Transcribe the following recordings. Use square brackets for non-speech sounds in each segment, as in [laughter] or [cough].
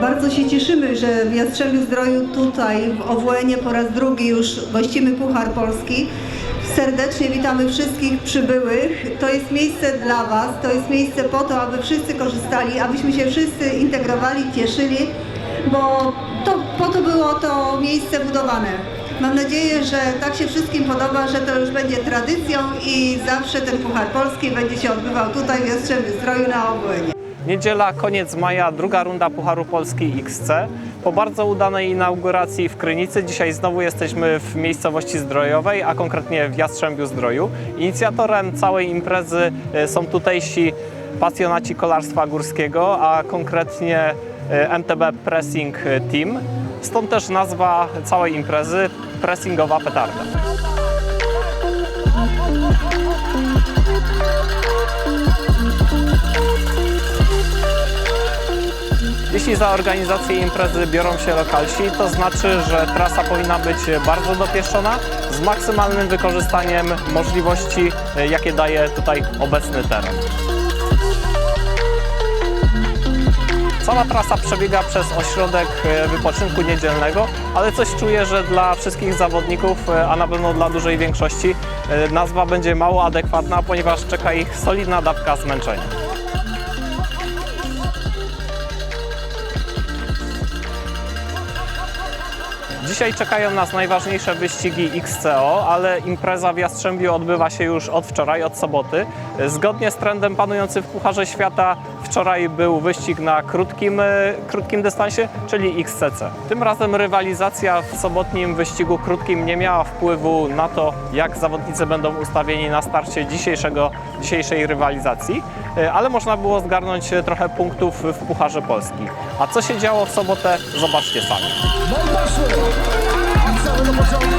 Bardzo się cieszymy, że w Jastrzębiu Zdroju tutaj w OWN-ie po raz drugi już gościmy Puchar Polski. Serdecznie witamy wszystkich przybyłych. To jest miejsce dla Was, to jest miejsce po to, aby wszyscy korzystali, abyśmy się wszyscy integrowali, cieszyli, bo to, po to było to miejsce budowane. Mam nadzieję, że tak się wszystkim podoba, że to już będzie tradycją i zawsze ten Puchar Polski będzie się odbywał tutaj w Jastrzębiu Zdroju na OWN-ie. Niedziela, koniec maja, druga runda Pucharu Polski XC. Po bardzo udanej inauguracji w Krynicy dzisiaj znowu jesteśmy w miejscowości zdrojowej, a konkretnie w Jastrzębiu Zdroju. Inicjatorem całej imprezy e, są tutejsi pasjonaci kolarstwa górskiego, a konkretnie e, MTB Pressing Team. Stąd też nazwa całej imprezy Pressingowa Petarda. Jeśli za organizację imprezy biorą się lokalsi, to znaczy, że trasa powinna być bardzo dopieszczona, z maksymalnym wykorzystaniem możliwości, e, jakie daje tutaj obecny teren. Cała trasa przebiega przez ośrodek e, wypoczynku niedzielnego, ale coś czuję, że dla wszystkich zawodników, e, a na pewno dla dużej większości, e, nazwa będzie mało adekwatna, ponieważ czeka ich solidna dawka zmęczenia. Dzisiaj czekają nas najważniejsze wyścigi XCO, ale impreza w Jastrzębiu odbywa się już od wczoraj, od soboty. Zgodnie z trendem panującym w Pucharze Świata wczoraj był wyścig na krótkim, e, krótkim dystansie, czyli XCC. Tym razem rywalizacja w sobotnim wyścigu krótkim nie miała wpływu na to, jak zawodnicy będą ustawieni na starcie dzisiejszego, dzisiejszej rywalizacji, e, ale można było zgarnąć e, trochę punktów w Pucharze Polski. A co się działo w sobotę, zobaczcie sami. Od samego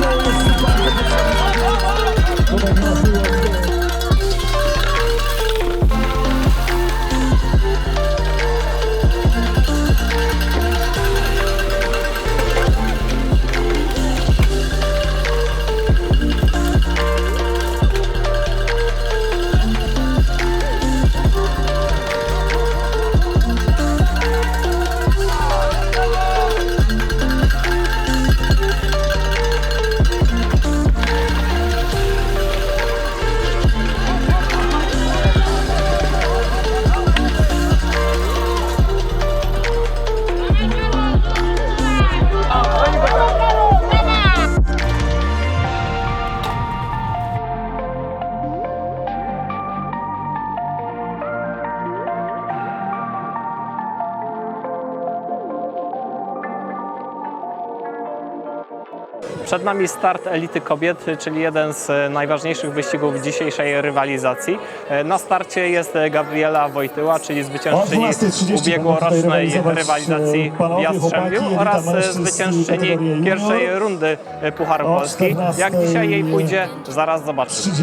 Przed nami start Elity Kobiet, czyli jeden z najważniejszych wyścigów dzisiejszej rywalizacji. Na starcie jest Gabriela Wojtyła, czyli zwyciężczyni 12.30 ubiegłorocznej rywalizacji w Jastrzębiu oraz zwyciężczyni pierwszej rundy Pucharu Polski. Jak 14:00 dzisiaj jej pójdzie, zaraz zobaczymy.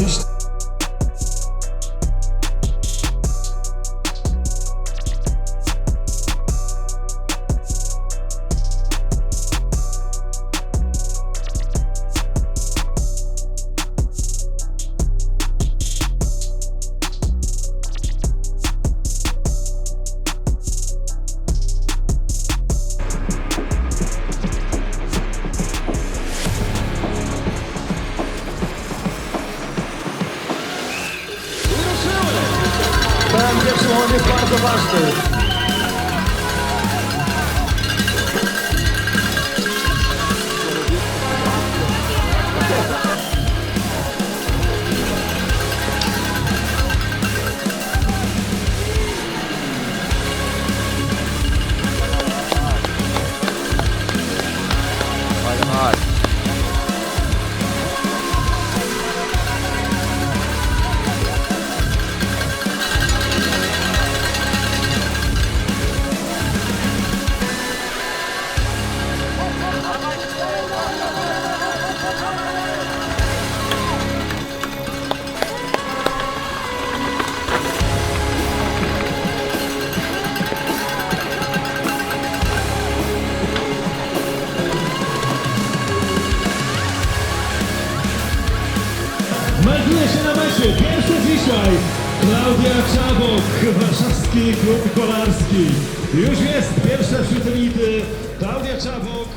Klub Kolarski. Już jest pierwsza wśród elity. Klaudia Czabok.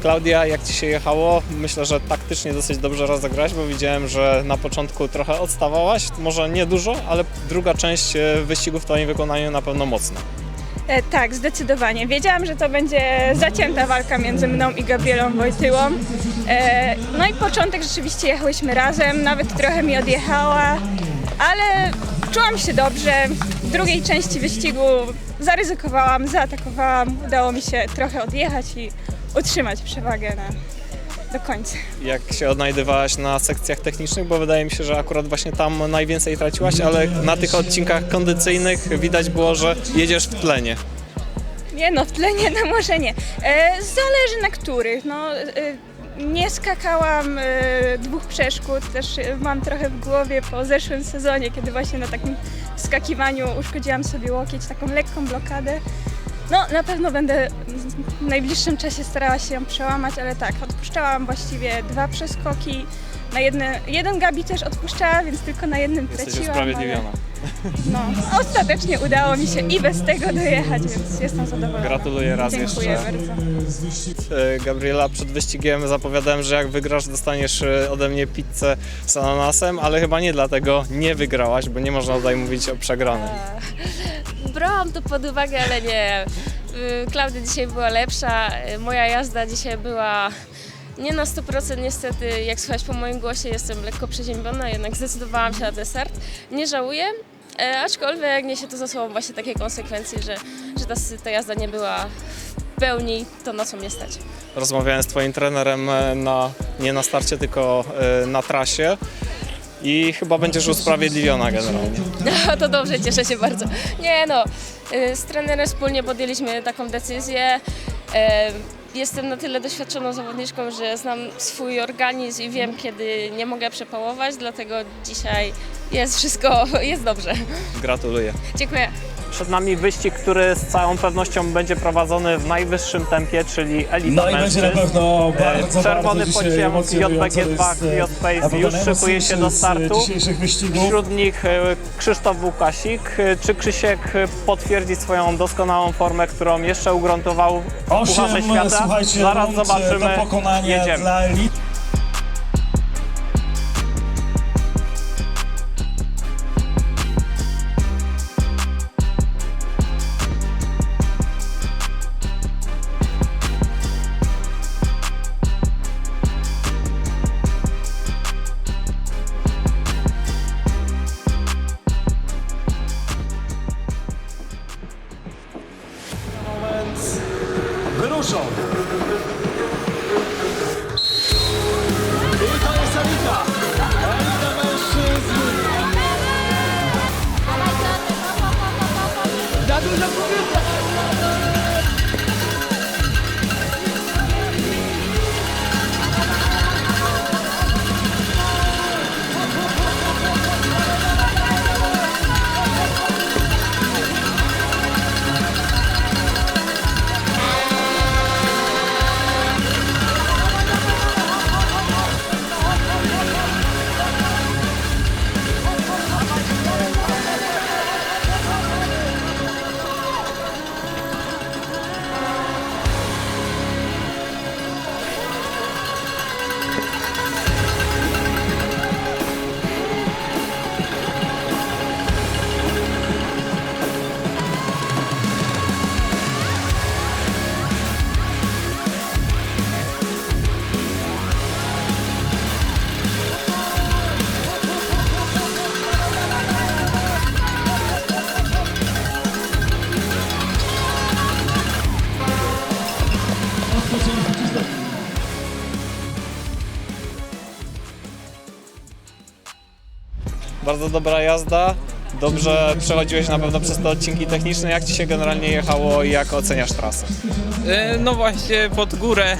Klaudia, jak Ci się jechało? Myślę, że taktycznie dosyć dobrze rozegrać, bo widziałem, że na początku trochę odstawałaś, może nie dużo, ale druga część e, wyścigu w Twoim wykonaniu na pewno mocna. E, tak, zdecydowanie. Wiedziałam, że to będzie zacięta walka między mną i Gabrielą Wojtyłą. E, no i początek rzeczywiście jechałyśmy razem, nawet trochę mi odjechała, ale czułam się dobrze. W drugiej części wyścigu zaryzykowałam, zaatakowałam, udało mi się trochę odjechać i utrzymać przewagę na, do końca. Jak się odnajdywałaś na sekcjach technicznych, bo wydaje mi się, że akurat właśnie tam najwięcej traciłaś, ale na tych odcinkach kondycyjnych widać było, że jedziesz w tlenie. Nie no, w tle nie, no może nie. E, zależy na których. No, e, nie skakałam e, dwóch przeszkód, też e, mam trochę w głowie po zeszłym sezonie, kiedy właśnie na takim skakiwaniu uszkodziłam sobie łokieć, taką lekką blokadę. No, na pewno będę w najbliższym czasie starała się ją przełamać, ale tak, odpuszczałam właściwie dwa przeskoki. Na jedne, jeden Gabi też odpuszczała, więc tylko na jednym Jesteś traciłam. usprawiedliwiona. No, ostatecznie udało mi się i bez tego dojechać, więc jestem zadowolona. Gratuluję raz Dziękuję jeszcze. bardzo. E, Gabriela, przed wyścigiem zapowiadałem, że jak wygrasz, dostaniesz e, ode mnie pizzę z ananasem, ale chyba nie dlatego nie wygrałaś, bo nie można tutaj mówić o przegranej. Brałam to pod uwagę, ale nie. Y, Klaudia dzisiaj była lepsza. y, Moja jazda dzisiaj była nie na 100% niestety. Jak słychać po moim głosie, jestem lekko przeziębiona, jednak zdecydowałam się na ten start. Nie żałuję. E, aczkolwiek niesie to za sobą właśnie takie konsekwencje, że, że ta, ta jazda nie była w pełni to, na co mnie stać. Rozmawiałem z Twoim trenerem e, na, nie na starcie, tylko e, na trasie i chyba będziesz usprawiedliwiona generalnie. [laughs] No to dobrze, cieszę się bardzo. Nie no, y, z trenerem wspólnie podjęliśmy taką decyzję. E, Jestem na tyle doświadczoną zawodniczką, że znam swój organizm i wiem, kiedy nie mogę przepałować, dlatego dzisiaj jest wszystko, jest dobrze. Gratuluję. Dziękuję. Przed nami wyścig, który z całą pewnością będzie prowadzony w najwyższym tempie, czyli elita No i będzie na mężczyzn. pewno bardzo, E, Czerwony bardzo dzisiaj pociąg emocjonująco. JPG2 To jest, e, Space już szykuje się do e, startu. dzisiejszych wyścigów. Wśród nich e, Krzysztof Łukasik. E, Czy Krzysiek e, potwierdzi swoją doskonałą formę, którą jeszcze ugruntował w Osiem, Pucharze Świata? słuchajcie, Zaraz rund zobaczymy. do pokonania Jedziemy. dla elit. Bardzo dobra jazda. Dobrze przechodziłeś na pewno przez te odcinki techniczne. Jak Ci się generalnie jechało i jak oceniasz trasę? E, No właśnie pod górę,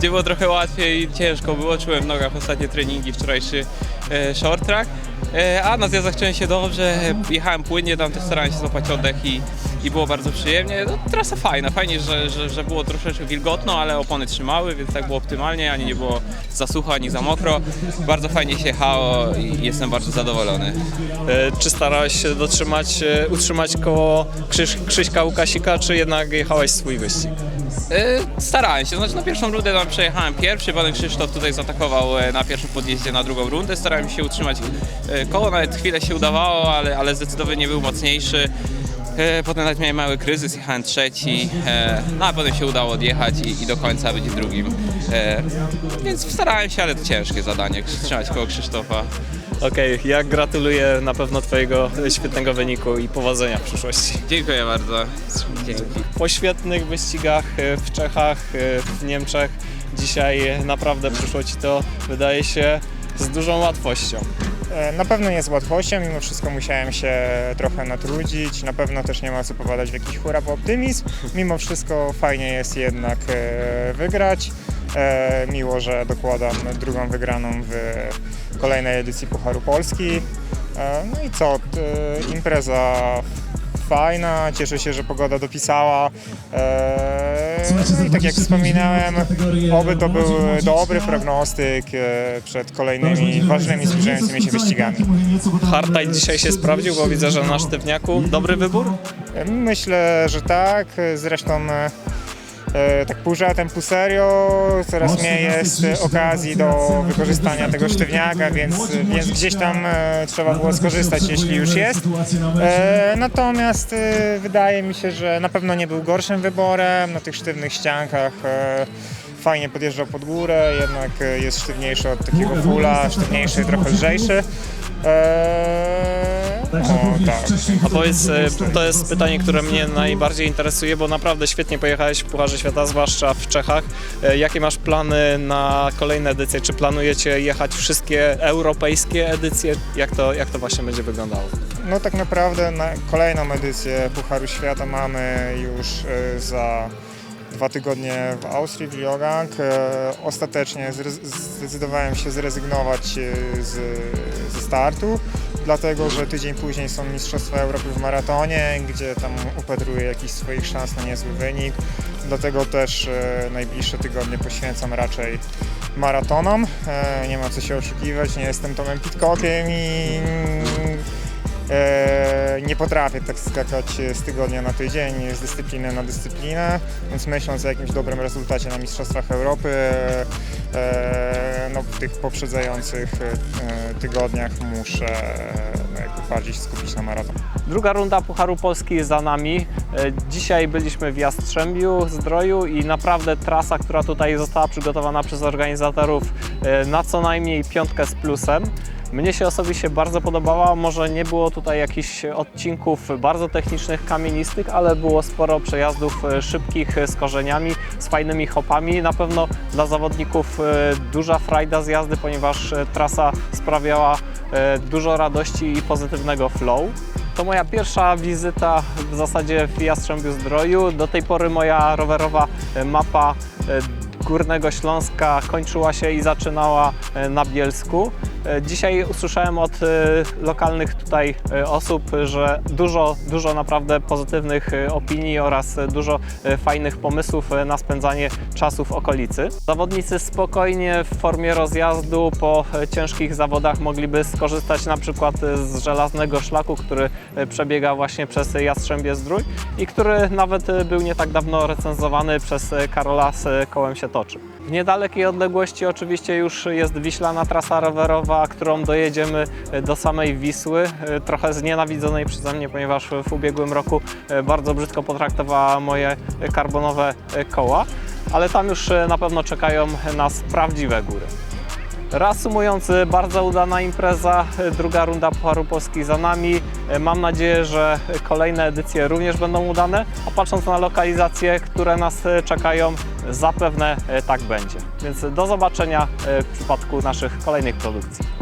gdzie było trochę łatwiej, ciężko było, czułem w nogach ostatnie treningi, wczorajszy e, short track. E, A na zjazdach czułem się dobrze, jechałem płynnie, tam też starałem się złapać oddech i, i było bardzo przyjemnie. No, trasa fajna, fajnie, że, że, że było troszeczkę wilgotno, ale opony trzymały, więc tak było optymalnie, ani nie było za sucho, ani za mokro. Bardzo fajnie się jechało i jestem bardzo zadowolony. E, Czy starałeś się dotrzymać, e, utrzymać koło Krzyś, Krzyśka Łukasika, czy jednak jechałeś swój wyścig? E, Starałem się, znaczy na pierwszą rundę tam przejechałem pierwszy, potem Krzysztof tutaj zaatakował e, na pierwszym podjeździe na drugą rundę. Starałem się utrzymać e, koło, nawet chwilę się udawało, ale, ale zdecydowanie nie był mocniejszy. Potem nawet miałem mały kryzys, jechałem trzeci, no a potem się udało odjechać i, i do końca być drugim. Więc starałem się, ale to ciężkie zadanie, trzymać koło Krzysztofa. Okej, ja gratuluję na pewno Twojego świetnego wyniku i powodzenia w przyszłości. Dziękuję bardzo. Dzięki. Po świetnych wyścigach e, w Czechach, e, w Niemczech, dzisiaj naprawdę przyszło Ci to, wydaje się, z dużą łatwością. E, Na pewno nie z łatwością, mimo wszystko musiałem się trochę natrudzić. Na pewno też nie ma co popadać w jakiś huraw optymizm. Mimo wszystko fajnie jest jednak e, wygrać. E, Miło, że dokładam drugą wygraną w kolejnej edycji Pucharu Polski. E, No i co, t- impreza fajna, cieszę się, że pogoda dopisała. E, No i tak jak wspominałem, oby to był dobry prognostyk e, przed kolejnymi ważnymi zbliżającymi się wyścigami. Hardtide dzisiaj się sprawdził, bo widzę, że na sztywniaku dobry wybór. Myślę, że tak. Zresztą e, tak pół żartem, pół serio, coraz mniej jest okazji do wykorzystania tego sztywniaka, więc, więc gdzieś tam e, trzeba było skorzystać, jeśli już jest. E, natomiast e, wydaje mi się, że na pewno nie był gorszym wyborem na tych sztywnych ściankach. E, fajnie podjeżdżał pod górę, jednak e, jest sztywniejszy od takiego fulla, sztywniejszy, trochę lżejszy. E, o, tak. A powiedz, e, to jest pytanie, które mnie najbardziej interesuje, bo naprawdę świetnie pojechałeś w Pucharze Świata, zwłaszcza w Czechach. E, Jakie masz plany na kolejne edycje? Czy planujecie jechać wszystkie europejskie edycje? Jak to, jak to właśnie będzie wyglądało? No tak naprawdę na kolejną edycję Pucharu Świata mamy już e, za dwa tygodnie w Austrii, w Lyogang. E, Ostatecznie zrez- zdecydowałem się zrezygnować e, z, ze startu, dlatego że tydzień później są Mistrzostwa Europy w maratonie, gdzie tam upatruję jakichś swoich szans na niezły wynik. Dlatego też e, najbliższe tygodnie poświęcam raczej maratonom. E, Nie ma co się oszukiwać, nie jestem Tomem Pitcockiem i nie potrafię tak skakać z tygodnia na tydzień, z dyscypliny na dyscyplinę, więc myśląc o jakimś dobrym rezultacie na Mistrzostwach Europy, e, no, w tych poprzedzających e, tygodniach muszę no, jakby bardziej się skupić na maraton. Druga runda Pucharu Polski jest za nami. E, Dzisiaj byliśmy w Jastrzębiu Zdroju i naprawdę trasa, która tutaj została przygotowana przez organizatorów e, na co najmniej piątkę z plusem. Mnie się osobiście bardzo podobała, może nie było tutaj jakichś odcinków bardzo technicznych, kamienistych, ale było sporo przejazdów e, szybkich e, z korzeniami, z fajnymi hopami. Na pewno dla zawodników e, duża frajda z jazdy, ponieważ trasa sprawiała dużo radości i pozytywnego flow. To moja pierwsza wizyta w zasadzie w Jastrzębiu Zdroju. Do tej pory moja rowerowa mapa Górnego Śląska kończyła się i zaczynała na Bielsku. E, Dzisiaj usłyszałem od e, lokalnych tutaj e, osób, że dużo, dużo naprawdę pozytywnych opinii oraz dużo fajnych pomysłów na spędzanie czasu w okolicy. Zawodnicy spokojnie w formie rozjazdu po ciężkich zawodach mogliby skorzystać na przykład z żelaznego szlaku, który przebiega właśnie przez Jastrzębie Zdrój i który nawet był nie tak dawno recenzowany przez Karola z Kołem się toczy. W niedalekiej odległości oczywiście już jest wiślana trasa rowerowa, którą dojedziemy e, do samej Wisły, e, trochę znienawidzonej przeze mnie, ponieważ w ubiegłym roku e, bardzo brzydko potraktowała moje karbonowe koła, ale tam już na pewno czekają nas prawdziwe góry. Reasumując, bardzo udana impreza, druga runda Pucharu Polski za nami. Mam nadzieję, że kolejne edycje również będą udane, a patrząc na lokalizacje, które nas czekają, zapewne tak będzie. Więc do zobaczenia w przypadku naszych kolejnych produkcji.